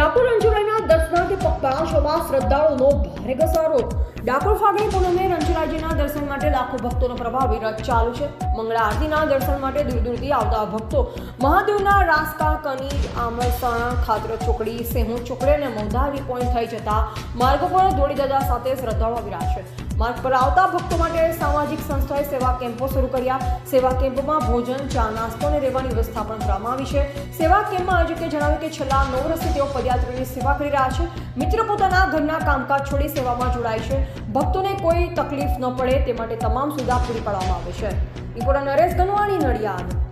ડાકોર રંજુરાઈના દર્શનાર્થે પગપાળા શ્રદ્ધાળુનો ભારે ઘસારો. ડાકોર ફાગણી પૂનમે રંજુરાજીના દર્શન માટે લાખો ભક્તોનો પ્રભાવ વિરાટ ચાલુ છે. મંગળા આરતીના દર્શન માટે દૂર દૂરથી આવતા ભક્તો મહાદેવના રાસ્તા કનીજ, આમરસાણા, ખાતર, ચોકડી, સેહુ ચોકડી અને મોધારી પોઈન્ટ થઈ જતા માર્ગો પર દોડી દાદા સાથે શ્રદ્ધાળુઓ છે માર્ગ પર આવતા ભક્તો માટે સામાજિક સંસ્થાએ સેવા કેમ્પો શરૂ કર્યા. સેવા કેમ્પમાં ભોજન, ચા, નાસ્તો અને રહેવાની વ્યવસ્થા પણ કરવામાં આવી છે. સેવા કેમ્પમાં આયોજકે જણાવ્યું કે છેલ્લા નવ વર્ષથી તેઓ પદયાત્રીની સેવા કરી રહ્યા છે. મિત્ર પોતાના ઘરના કામકાજ છોડી સેવામાં જોડાય છે. ભક્તોને કોઈ તકલીફ ન પડે, તે માટે તમામ સુવિધા પૂરી પાડવામાં આવે છે. રિપોર્ટર નરેશ ગનવાણી, નડિયાદ.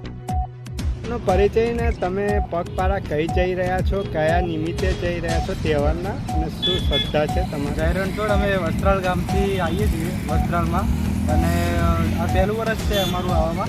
નો પરિચય ને તમે પગપાળા કઈ જઈ રહ્યા છો? કયા નિમિત્તે જઈ રહ્યા છો તહેવારના? અને શું શ્રદ્ધા છે તમારે? ગાયરણટોળ અમે વસ્ત્રાલ ગામથી આવીએ છીએ, વસ્ત્રાલમાં. અને આ પહેલું વર્ષ છે અમારું આવવામાં.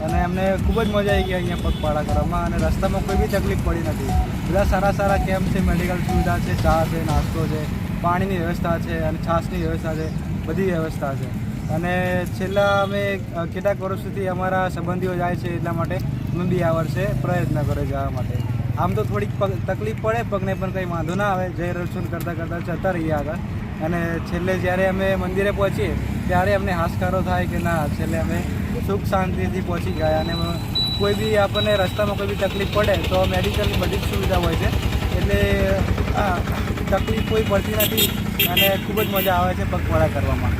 અને અમને ખૂબ જ મજા આવી ગઈ અહીંયા પગપાળા કરવામાં. અને રસ્તામાં કોઈ બી તકલીફ પડી નથી. બધા સારા સારા કેમ્પ છે, મેડિકલ સુવિધા છે, ચા છે, નાસ્તો છે, પાણીની વ્યવસ્થા છે અને છાશની વ્યવસ્થા છે, બધી વ્યવસ્થા છે. અને છેલ્લા અમે કેટલાક કેટલાક વર્ષોથી અમારા સંબંધીઓ જાય છે એટલા માટે અમે બી આ વર્ષે પ્રયત્ન કર્યો જવા માટે. આમ તો થોડીક તકલીફ પડે, પગને પણ કંઈ વાંધો ના આવે. જય રસૂલ કરતાં કરતાં જતા રહીએ આગળ. અને છેલ્લે જ્યારે અમે મંદિરે પહોંચીએ, ત્યારે અમને હાશકારો થાય કે ના, છેલ્લે અમે સુખ શાંતિથી પહોંચી ગયા. અને કોઈ બી આપણને રસ્તામાં કોઈ બી તકલીફ પડે, તો મેડિકલની બધી જ સુવિધા હોય છે. એટલે તકલીફ કોઈ પડતી નથી. અને ખૂબ જ મજા આવે છે પગપાળા કરવામાં.